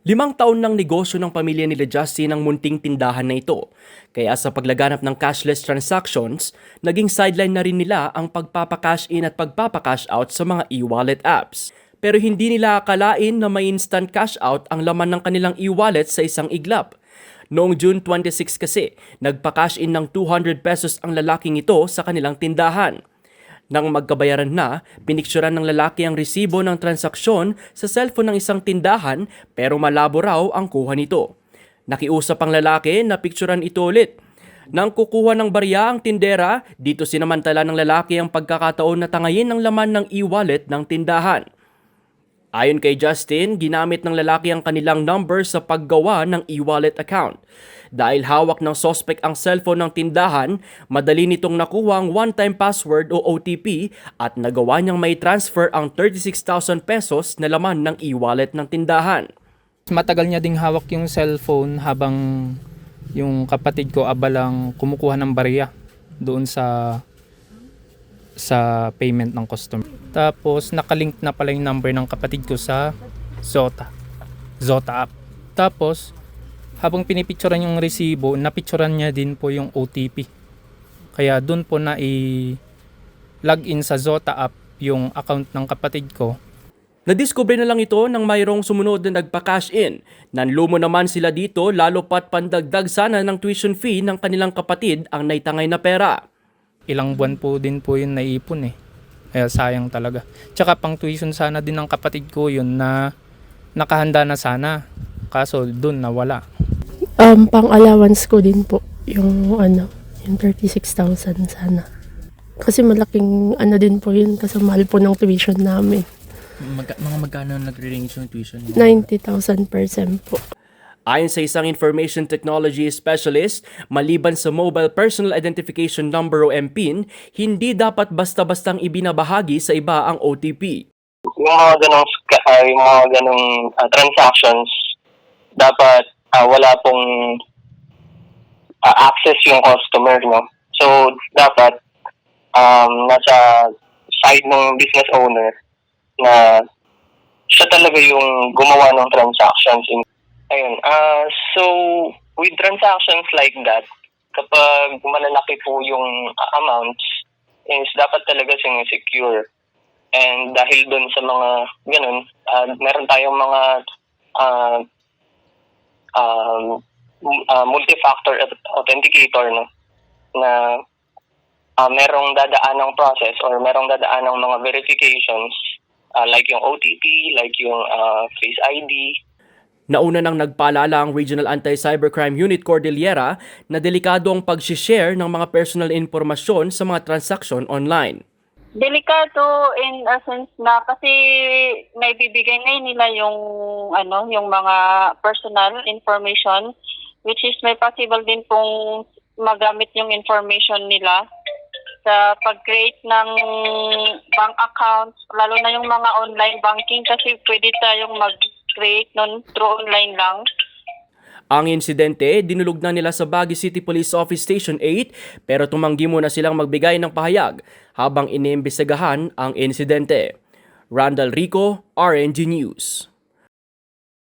Limang taon ng negosyo ng pamilya nila Justin ang munting tindahan na ito. Kaya sa paglaganap ng cashless transactions, naging sideline na rin nila ang pagpapakash in at pagpapakash out sa mga e-wallet apps. Pero hindi nila akalain na may instant cash out ang laman ng kanilang e-wallet sa isang iglap. Noong June 26 kasi, nagpa-cash in ng 200 pesos ang lalaking ito sa kanilang tindahan. Nang magkabayaran na, pinikturan ng lalaki ang resibo ng transaksyon sa cellphone ng isang tindahan pero malabo raw ang kuha nito. Nakiusap ang lalaki na pikturan ito ulit. Nang kukuha ng barya ang tindera, dito sinamantala ng lalaki ang pagkakataon na tangayin ng laman ng e-wallet ng tindahan. Ayon kay Justin, ginamit ng lalaki ang kanilang number sa paggawa ng e-wallet account. Dahil hawak ng sospek ang cellphone ng tindahan, madali nitong nakuha ang one-time password o OTP at nagawa niyang may transfer ang 36,000 pesos na laman ng e-wallet ng tindahan. Matagal niya ding hawak yung cellphone habang yung kapatid ko abalang kumukuha ng barya doon sa sa payment ng customer. Tapos nakalink na pala yung number ng kapatid ko sa Zota. Zota app. Tapos habang pinipicturan yung resibo, napicturan niya din po yung OTP. Kaya doon po na i login sa Zota app yung account ng kapatid ko Nadiskubre na lang ito nang mayroong sumunod na nagpa-cash in. Nanlumo naman sila dito lalo pat pandagdag sana ng tuition fee ng kanilang kapatid ang naitangay na pera. Ilang buwan po din po yun naipon eh. Kaya sayang talaga. Tsaka pang tuition sana din ng kapatid ko yun na nakahanda na sana. Kaso dun nawala. Um, pang allowance ko din po yung ano, yung 36,000 sana. Kasi malaking ano din po yun kasi mahal po ng tuition namin. Mag- mga magkano nagre-range yung tuition? 90,000 per sem po. Ayon sa isang information technology specialist, maliban sa Mobile Personal Identification Number o MPIN, hindi dapat basta-bastang ibinabahagi sa iba ang OTP. yung mga ganong yung mga ganong ah, transactions dapat ah, wala pong ah, access yung customer no so dapat um, nasa side ng business owner na siya talaga yung gumawa ng transactions in ayun. Ah so with transactions like that kapag malalaki po yung ah, amounts is dapat talaga secure And dahil doon sa mga ganun, ah, meron tayong mga um, m- ah, multi-factor auth- authenticator no? Na ah, merong dadaan ng process or merong dadaan ng mga verifications ah, like yung OTP, like yung ah, Face ID, Nauna nang nagpaalala ang Regional Anti-Cybercrime Unit Cordillera na delikado ang pag-share ng mga personal informasyon sa mga transaksyon online. Delikado in a sense na kasi may bibigay na nila yung ano, yung mga personal information which is may possible din pong magamit yung information nila sa pag-create ng bank accounts, lalo na yung mga online banking kasi pwede tayong mag-create nun through online lang. Ang insidente, dinulog na nila sa Baguio City Police Office Station 8 pero tumanggi muna silang magbigay ng pahayag habang iniimbestigahan ang insidente. Randall Rico, RNG News.